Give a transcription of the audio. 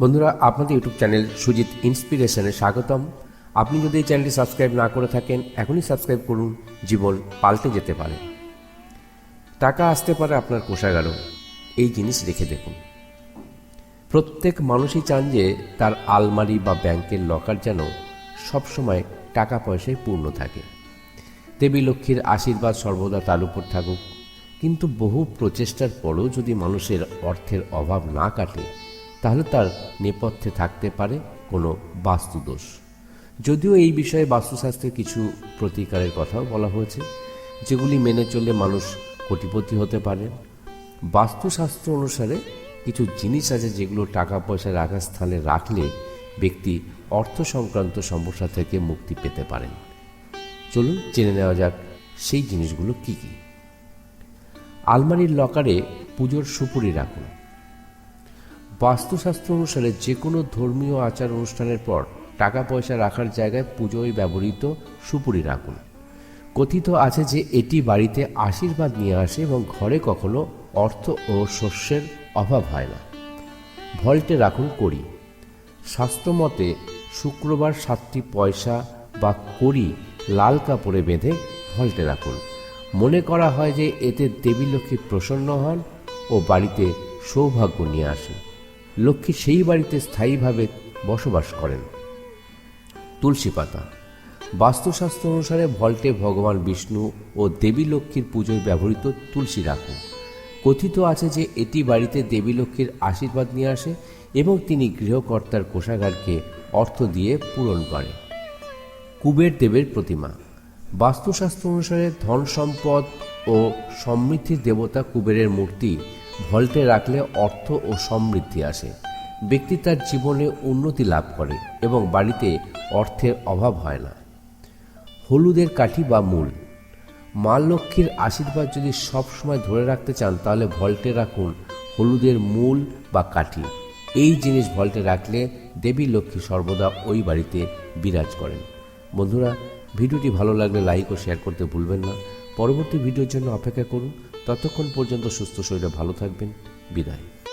বন্ধুরা, আপনাদের YouTube channel Sujit ইন্সপিরেশনে স্বাগতম। আপনি যদি এই চ্যানেলটি সাবস্ক্রাইব না করে থাকেন, এখনই সাবস্ক্রাইব করুন, জীবন পাল্টে যেতে পারে। টাকা আসতে পারে আপনার কোষাগারও এই জিনিস রেখে দেখুন। প্রত্যেক মানুষই চান যে তার আলমারি বা ব্যাংকের লকার যেন সবসময় টাকা পয়সায় পূর্ণ থাকে। দেবী লক্ষ্মীর আশীর্বাদ সর্বদা তার উপর থাকুক। কিন্তু বহু প্রচেষ্টার পরেও যদি মানুষের অর্থের অভাব না কাটে তাহলে তার নেপথ্যে থাকতে পারে কোনো বাস্তুদোষ। যদিও এই বিষয়ে বাস্তুশাস্ত্রের কিছু প্রতিকারের কথাও বলা হয়েছে, যেগুলি মেনে চললে মানুষ কোটিপতি হতে পারে বাস্তুশাস্ত্র অনুসারে কিছু জিনিস আছে যেগুলো টাকা পয়সা রাখার স্থানে রাখলে ব্যক্তি অর্থ সংক্রান্ত সমস্যা থেকে মুক্তি পেতে পারেন। চলুন জেনে নেওয়া যাক সেই জিনিসগুলো কি কি। আলমারির লকারে পুজোর সুপুরি রাখুন। বাস্তুশাস্ত্র অনুসারে যে কোনো ধর্মীয় আচার অনুষ্ঠানের পর টাকা পয়সা রাখার জায়গায় পুজোয় ব্যবহৃত সুপুরি রাখুন। কথিত আছে যে এটি বাড়িতে আশীর্বাদ নিয়ে আসে এবং ঘরে কখনো অর্থ ও শস্যের অভাব হয় না। ভল্টে রাখুন কড়ি। শাস্ত্রমতে শুক্রবার সাতটি পয়সা বা কড়ি লাল কাপড়ে বেঁধে ভল্টে রাখুন। মনে করা হয় যে এতে দেবী লক্ষ্মী প্রসন্ন হন ও বাড়িতে সৌভাগ্য নিয়ে আসেন। লক্ষ্মী সেই বাড়িতে স্থায়ীভাবে বসবাস করেন। তুলসী পাতা। বাস্তুশাস্ত্র অনুসারে ভল্টে ভগবান বিষ্ণু ও দেবী লক্ষ্মীর পুজোয় ব্যবহৃত তুলসী রাখুন কথিত আছে যে এটি বাড়িতে দেবী লক্ষ্মীর আশীর্বাদ নিয়ে আসে এবং তিনি গৃহকর্তার কোষাগারকে অর্থ দিয়ে পূরণ করে। কুবের দেবের প্রতিমা। বাস্তুশাস্ত্র অনুসারে ধন সম্পদ ও সমৃদ্ধির দেবতা কুবেরের মূর্তি ভল্টে রাখলে অর্থ ও সমৃদ্ধি আসে। ব্যক্তি তার জীবনে উন্নতি লাভ করে এবং বাড়িতে অর্থের অভাব হয় না। হলুদের কাঠি বা মূল। মা লক্ষ্মীর আশীর্বাদ যদি সব সময় ধরে রাখতে চান, তাহলে ভল্টে রাখুন হলুদের মূল বা কাঠি। এই জিনিস ভল্টে রাখলে দেবী লক্ষ্মী সর্বদা ওই বাড়িতে বিরাজ করেন। বন্ধুরা, ভিডিওটি ভালো লাগলে লাইক ও শেয়ার করতে ভুলবেন না। পরবর্তী ভিডিওর জন্য অপেক্ষা করুন। ততক্ষণ পর্যন্ত সুস্থ শরীরে ভালো থাকবেন। বিদায়।